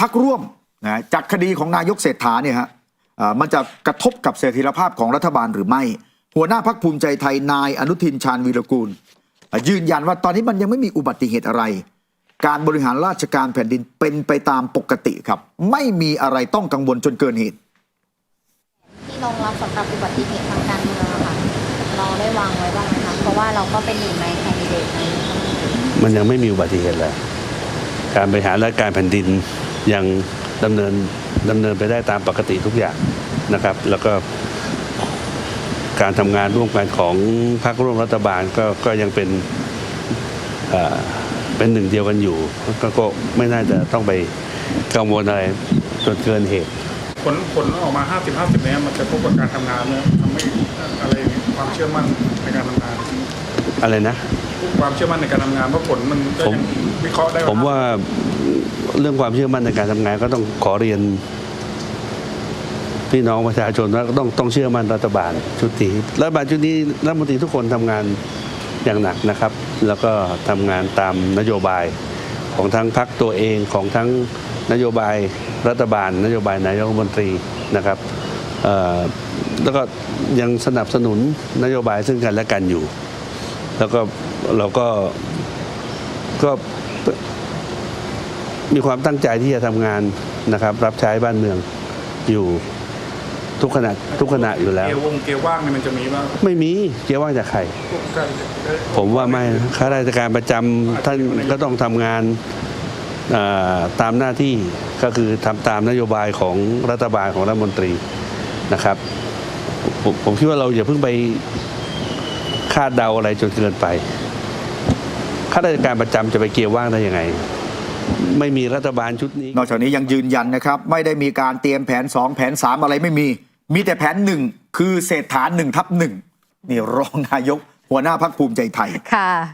พักร่วมนะจากคดีของนายกเศรษฐาเนี่ยฮะอ่ามันจะกระทบกับเสถียรภาพของรัฐบาลหรือไม่ หัวหน้าพักภูมิใจไทยนายอนุทินชาญวีรกูลอ่ายืนยันว่าตอนนี้มันยังไม่มีอุบัติเหตุอะไร การบริหารราชการแผ่นดินเป็นไปตามปกติครับ ไม่มีอะไรต้องกังวลจนเกินเหตุที่รองรับสำหรับอุบัติเหตุทางการเมืองอะค่ะเราได้วางไว้บ้างไหมคะเพราะว่าเราก็เป็นหนึ่งในแคนดิเดตในมันยังไม่มีอุบัติเหตุเลยการบริหารราชการแผ่นดิน ยังดำเนินดำเนินไปได้ตามปกติทุกอย่างนะครับ แล้วก็การทำงานร่วมกันของพรรคร่วมรัฐบาลก็ก็ยังเป็นเอ่อเป็นหนึ่งเดียวกันอยู่ก็ก็ไม่น่าจะต้องไปกังวลอะไรจนเกินเหตุ ผลผลออกมา 50 50เนี้ยมันจะพบกับการทำงานเนี่ยทำให้อะไรความเชื่อมั่นในการทำงาน อะไรนะ ความเชื่อมั่นในการทำงานว่าผลมันก็ผมยังวิเคราะห์ได้ผมว่าเรื่องความเชื่อมั่นในการทำงานก็ต้องขอเรียน พี่น้องประชาชนว่าต้องต้องเชื่อมั่นรัฐบาลชุดนี้รัฐบาลชุดนี้รัฐมนตรีทุกคนทำงานอย่างหนักนะครับ แล้วก็ทำงานตามนโยบายของทั้งพรรคตัวเองของทั้งนโยบายรัฐบาล นโยบายนายกรัฐมนตรีนะครับเอ่อแล้วก็ยังสนับสนุนนโยบายซึ่งกันและกันอยู่ แล้วก็เราก็ก็มีความตั้งใจที่จะทำงานนะครับ รับใช้บ้านเมืองอยู่ทุกขณะทุกขณะอยู่แล้ว เกลวงเกลว่างเนี่ยมันจะมีว่าไม่มีเกี่ยวว่างจากใคร พวกการผมว่าไม่นะข้าราชการประจำท่านก็ต้องทำงานเอ่อตามหน้าที่ก็คือทำตามนโยบายของรัฐบาลของรัฐมนตรีนะครับผมผมคิดว่าเราอย่าเพิ่งไป คาดเดาอะไรจนเกินไปข้าราชการประจำจะไปเกี่ยวว่างได้ยังไง ไม่มีรัฐบาลชุดนี้ นอกจากนี้ยังยืนยันนะครับ ไม่ได้มีการเตรียมแผน 2 แผน 3 อะไรไม่มี มีแต่แผนหนึ่งคือเศรษฐาหนึ่งทับหนึ่งนี่รองนายกหัวหน้าพักภูมิใจไทยค่ะ